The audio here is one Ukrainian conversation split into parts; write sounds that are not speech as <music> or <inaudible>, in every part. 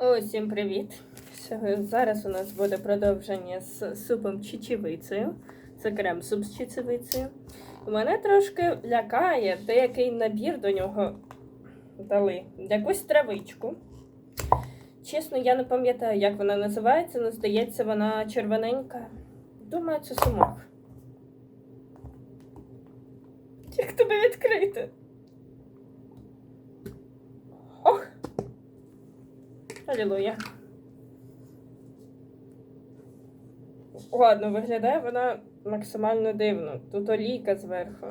Усім привіт! Зараз у нас буде продовження з супом чечевицею. Це крем суп з чечевицею. Мене трошки лякає деякий набір до нього дали. Якусь травичку. Чесно, я не пам'ятаю, як вона називається, але здається, вона червоненька. Думаю, це сумок. Як тебе відкрити? Алілуя. Ладно, виглядає вона максимально дивно. Тут олійка зверху.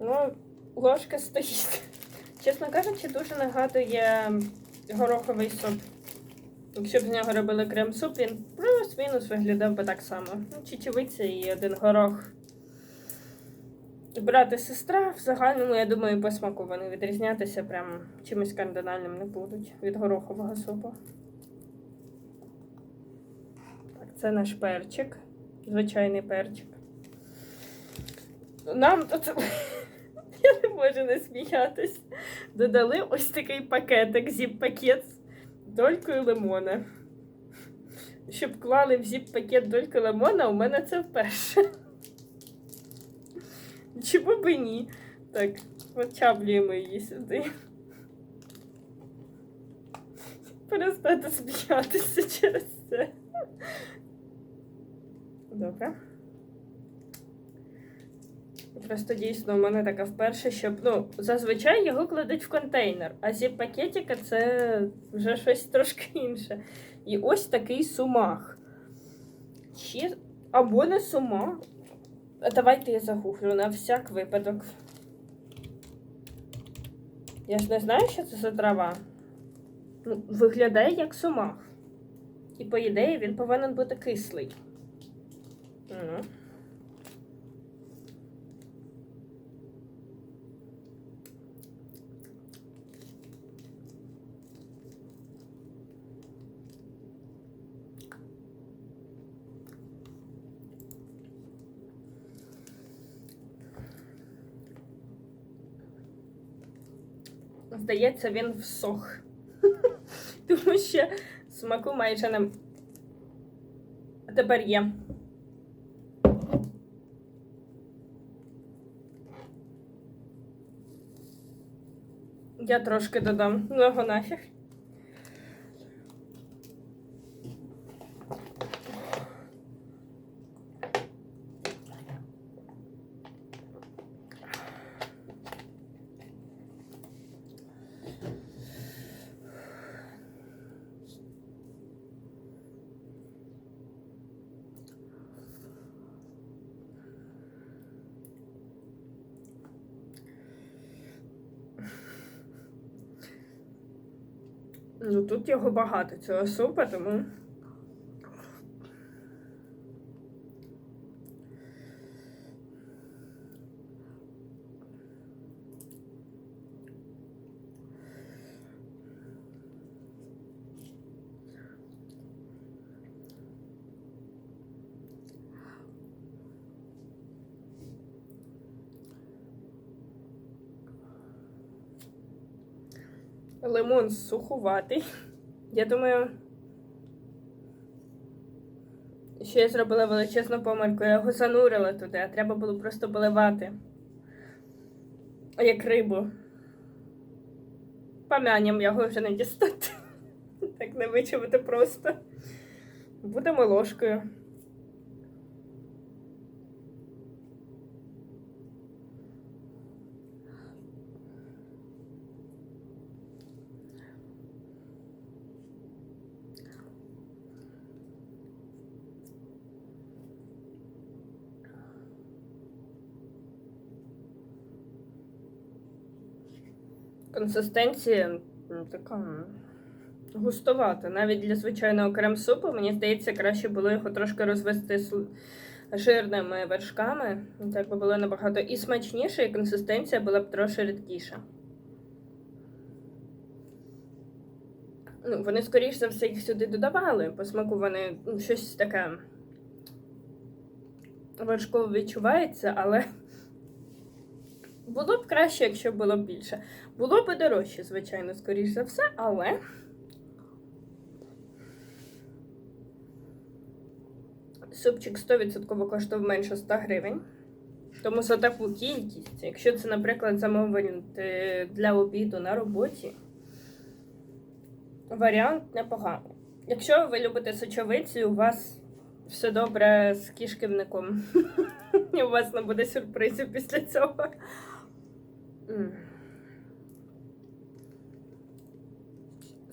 Ну, ложка стоїть. Чесно кажучи, дуже нагадує гороховий суп. Якщо б з нього робили крем-суп, він плюс-мінус виглядав би так само. Ну, чечевиця і один горох. Брат і сестра, в загальному, я думаю, по вони відрізнятися прям чимось кардинальним не будуть від горохового супу. Так, це наш перчик. Звичайний перчик. Нам тут, <laughs> я не можу не сміятись, додали ось такий пакетик, зіп-пакет з долькою лимона. Щоб клали в зіп-пакет дольку лимона, у мене це вперше. Чому б і ні? Так, почаплюємо її сюди. Перестати сміятися через це. Добре. Просто дійсно у мене така вперше, щоб. Ну, зазвичай його кладуть в контейнер, а зі пакетика це вже щось трошки інше. І ось такий сумах. Чи... Або не сумах. Давайте я загуглю на всяк випадок. Я ж не знаю, що це за трава. Ну, виглядає як сумах. І по ідеї він повинен бути кислий. Ну. Здається, він всох. <laughs> Тому що смаку майже не. А тепер є. Я трошки додам. Ну його нафіг. Ну тут його багато цього супа, тому. Лимон сухуватий. Я думаю, що я зробила величезну помильку. Я його занурила туди, а треба було просто поливати. Як рибу. Пам'янням його вже не дістати. <laughs> Так не вичавити просто. Будемо ложкою. Консистенція така густовата. Навіть для звичайного крем-супу, мені здається, краще було його трошки розвести жирними вершками. Так би було набагато і смачніше, і консистенція була б трошки рідкіша. Ну, вони, скоріш за все, їх сюди додавали. По смаку вони ну, щось таке вершкове відчувається, але Було б краще, якщо було б більше. Було б дорожче, звичайно, скоріш за все, але. Супчик 100% коштував менше 100 гривень. Тому за таку кількість, якщо це, наприклад, замовити для обіду на роботі, варіант непоганий. Якщо ви любите сочовиці, у вас все добре з кишківником. І <laughs> у вас не буде сюрпризів після цього.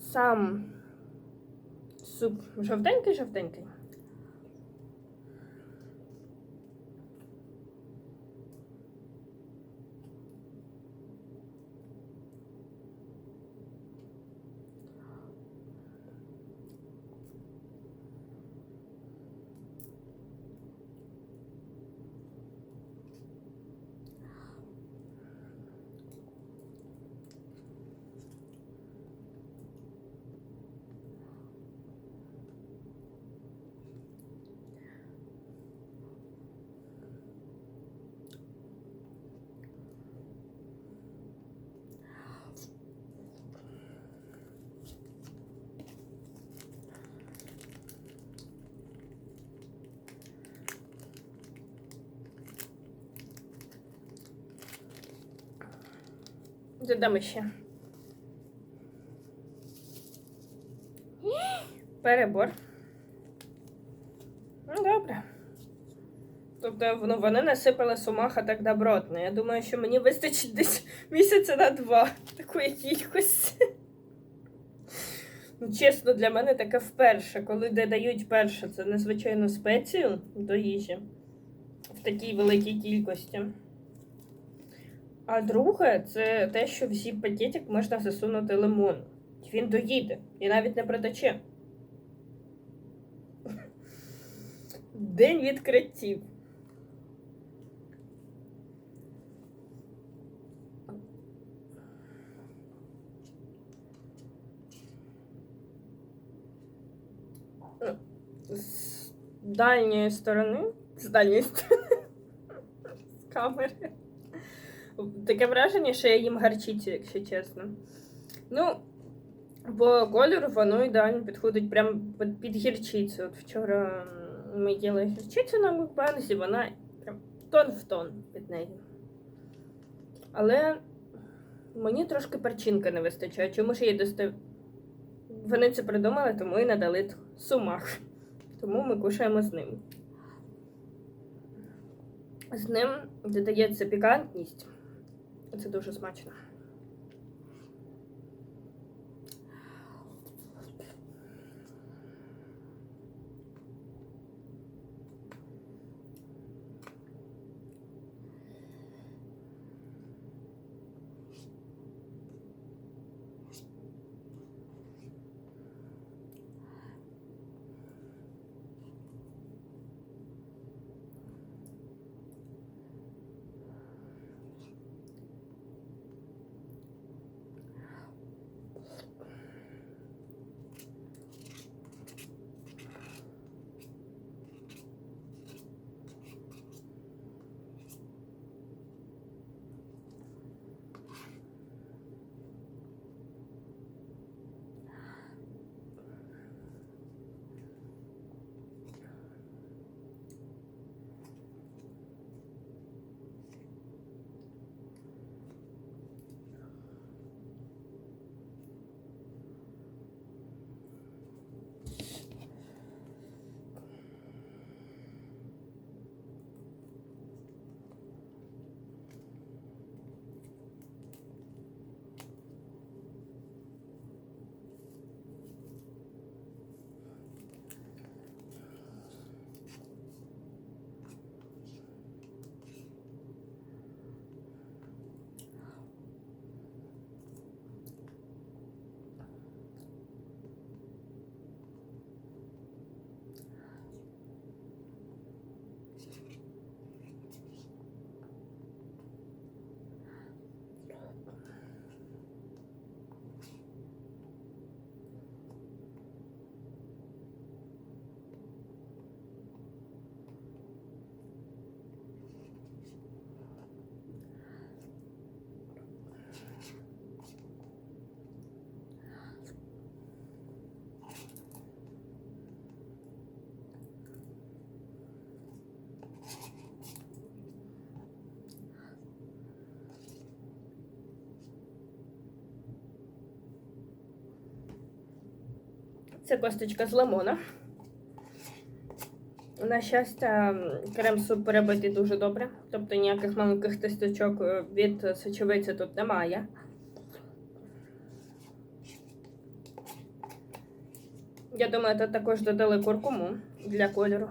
Сам суп жовтенький-жовтенький. Додамо ще. Перебор. Ну, добре. Тобто ну, вони насипали сумаха так добротно. Я думаю, що мені вистачить десь місяця на два такої кількості. Ну, Чесно, для мене таке вперше, коли додають перше, це незвичайну спецію до їжі в такій великій кількості. А друге, це те, що в зіп пакетик можна засунути лимон. Він доїде і навіть не протече. День відкриттів. З дальньої сторони, з дальньої сторони, <laughs> з камери. Таке враження, що я їм гарчицю, якщо чесно. Ну, по кольору воно ідеально підходить прямо під, гірчицю. От вчора ми їли гірчицю на мукбанзі, вона прям тон в тон під нею. Але мені трошки перчинка не вистачає. Чому ж її достав? Вони це придумали, тому і надали сумах. Тому ми кушаємо з ним. З ним додається пікантність. Це дуже смачно. Це косточка з лимона. На щастя, крем-суп перебитий дуже добре. Тобто ніяких маленьких тисточок е, від сочевиці тут немає. Я думаю, тут також додали куркуму для кольору.